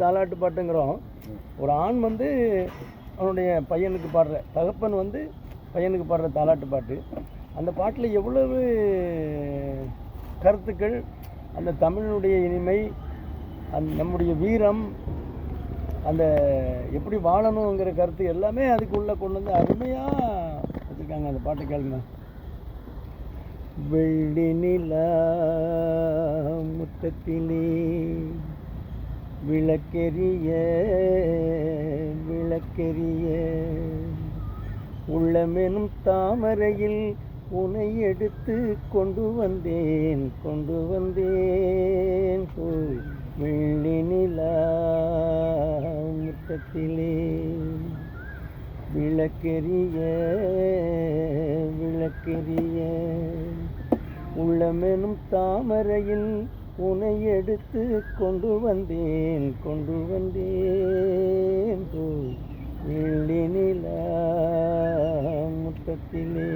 தாலாட்டு பாட்டுங்கிறோம். ஒரு ஆண் வந்து அவனுடைய பையனுக்கு பாடுற தகப்பன் வந்து பையனுக்கு பாடுற தாலாட்டு பாட்டு. அந்த பாட்டில் எவ்வளவு கருத்துக்கள் அந்த தமிழனுடைய இனிமை அந் நம்முடைய வீரம் அந்த எப்படி வாழணுங்கிற கருத்து எல்லாமே அதுக்குள்ளே கொண்டு வந்து அருமையாக வச்சுருக்காங்க. அந்த பாட்டு கேளுங்க. வெள்ளி நிலா முத்தத்திலே விளக்கெரிய விளக்கெரிய உள்ளமெனும் தாமரையில் உனை எடுத்து கொண்டு வந்தேன் கொண்டு வந்தேன். வெள்ளி நிலா முத்தத்திலே விளக்கெரிய விளக்கெரிய உள்ளமெனும் தாமரையில் உனை எடுத்து கொண்டு வந்தேன் கொண்டு வந்தேன். ஓய், வெள்ளி நிலா முத்தத்திலே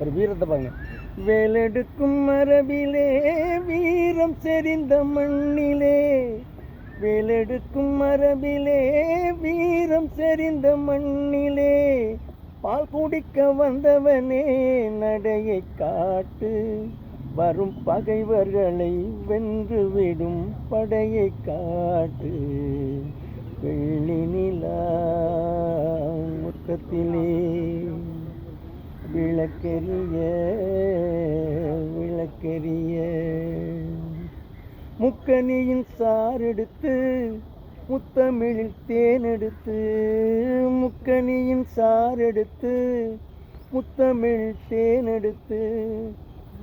ஒரு வீரத்தை பாருங்க. வேலெடுக்கும் மரபிலே வீரம் செறிந்த மண்ணிலே. வேலெடுக்கும் மரபிலே வீரம் செறிந்த மண்ணிலே. பால் குடிக்க வந்தவனே நடையை காட்டு. வரும் பகைவர்களை வென்றுவிடும் படையை காட்டு. வெள்ளி நிலா முத்தத்திலே விளக்கெரிய விளக்கெரிய முக்கனியின் சாரெடுத்து முத்தமிழில் தேனெடுத்து முக்கனியின் சாரெடுத்து முத்தமிழ் தேனெடுத்து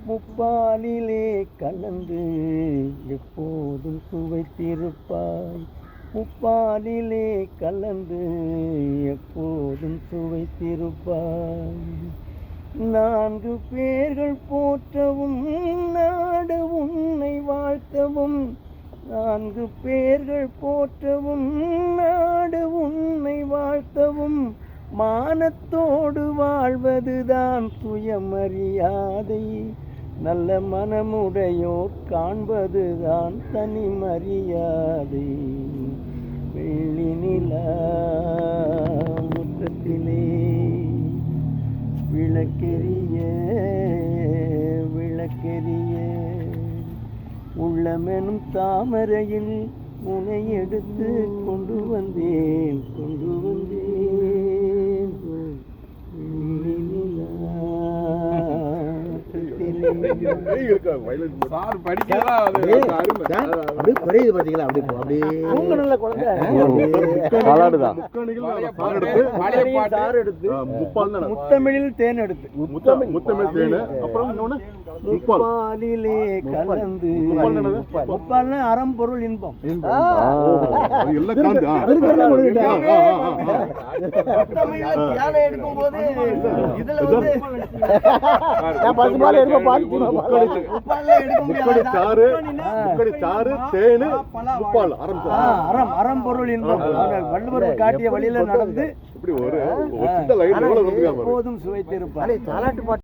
முப்பாலிலே கலந்து எப்போதும் சுவைத்திருப்பாய். முப்பாலிலே கலந்து எப்போதும் சுவைத்திருப்பாய். நான்கு பேர்கள் போற்றவும் நாடு உன்னை வாழ்த்தவும். நான்கு பேர்கள் போற்றவும் நாடு உன்னை வாழ்த்தவும். மானத்தோடு வாழ்வதுதான் சுயமரியாதை. நல்ல மனமுடையோர் காண்பதுதான் தனி மரியாதை. வெள்ளி நிலா முற்றத்திலே விளக்கெரிய விளக்கெரிய உள்ளமெனும் தாமரையில் உனை எடுத்து கொண்டு வந்தேன் கொண்டு வந்தேன். சார் படிக்கலாம் அது அருமை. அப்படியே குறையுது பாத்தீங்களா? அப்படி குழந்தை. முத்தமிழில் தேன் எடுத்து. முத்தமிழ் முத்தமிழ் தேனு. அப்புறம் இன்னொன்னு? முப்பால். முப்பாலிலே கலந்து? முப்பால்னா அறம் பொருள் இன்பம். அது எல்லாம் கலந்து ஆ. அதுக்கு என்ன பண்ணிட்டா? ஆ, ஆ, ஆ, ஆ. முத்தமிழ்ல தியானம் எடுக்கும்போது இதுல வந்து நான் பசுமால இருக்க பாத்து முப்பால்ல எடுக்க முக்கடி சாறு முக்கடி சாறு தேனு முப்பால் ஆரம்பிச்சா அறம் அறம் பொருள் இன்பம். வள்ளுவர் காட்டிய வழியில நடந்து இப்படி ஒரு. எப்போதும் சுவைத்திருப்பார். தாலாட்டு பாட்டு